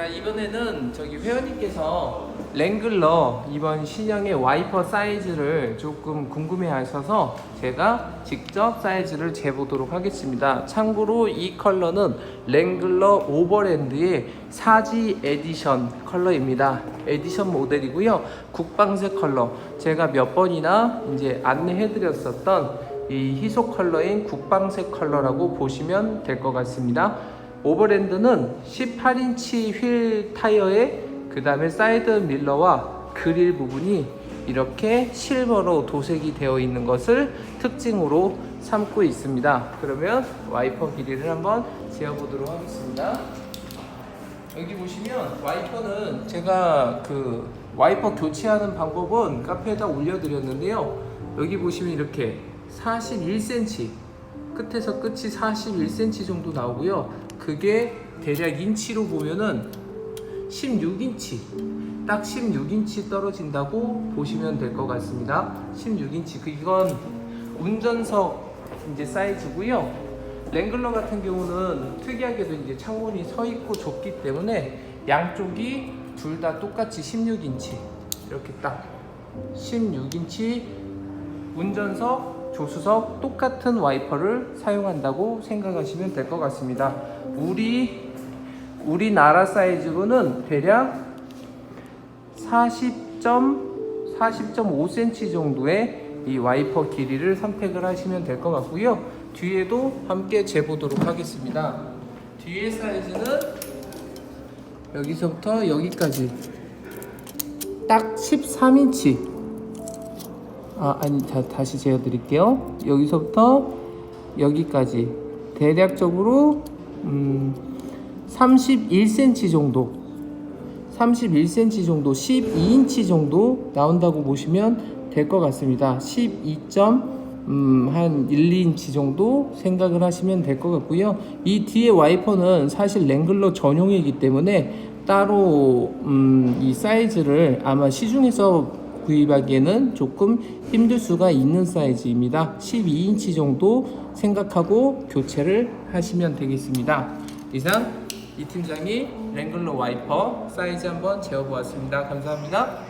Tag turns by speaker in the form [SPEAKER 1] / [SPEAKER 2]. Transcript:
[SPEAKER 1] 자 이번에는 저기 회원님께서 랭글러 이번 신형의 와이퍼 사이즈를 조금 궁금해 하셔서 제가 직접 사이즈를 재보도록 하겠습니다. 참고로 이 컬러는 랭글러 오버랜드의 사지 에디션 컬러입니다. 에디션 모델이고요. 국방색 컬러 제가 몇 번이나 이제 안내해 드렸었던 이 희소 컬러인 국방색 컬러라고 보시면 될 것 같습니다. 오버랜드는 18인치 휠 타이어에 그 다음에 사이드 밀러와 그릴 부분이 이렇게 실버로 도색이 되어 있는 것을 특징으로 삼고 있습니다. 그러면 와이퍼 길이를 한번 재어보도록 하겠습니다. 여기 보시면 와이퍼는 제가 그 와이퍼 교체하는 방법은 카페에다 올려드렸는데요. 여기 보시면 이렇게 41cm 끝에서 끝이 41cm 정도 나오고요. 그게 대략 인치로 보면은 16인치 딱 16인치 떨어진다고 보시면 될 것 같습니다. 16인치 그 이건 운전석 이제 사이즈고요. 랭글러 같은 경우는 특이하게도 이제 창문이 서 있고 좁기 때문에 양쪽이 둘 다 똑같이 16인치 이렇게 딱 16인치 운전석, 조수석 똑같은 와이퍼를 사용한다고 생각하시면 될 것 같습니다. 우리 우리나라 사이즈로는 대략 40.40.5cm 정도의 이 와이퍼 길이를 선택을 하시면 될 것 같고요. 뒤에도 함께 재보도록 하겠습니다. 뒤에 사이즈는 여기서부터 여기까지 딱 13인치. 아, 아니 다, 다시 재어 드릴게요. 여기서부터 여기까지. 대략적으로 음, 31cm 정도. 31cm 정도 12인치 정도 나온다고 보시면 될 것 같습니다. 12점 음, 한 1, 2인치 정도 생각을 하시면 될 것 같고요. 이 뒤에 와이퍼는 사실 랭글러 전용이기 때문에 따로 음, 이 사이즈를 아마 시중에서 구입하기에는 조금 힘들 수가 있는 사이즈입니다 12인치 정도 생각하고 교체를 하시면 되겠습니다 이상 이 팀장이 랭글러 와이퍼 사이즈 한번 재어보았습니다. 감사합니다.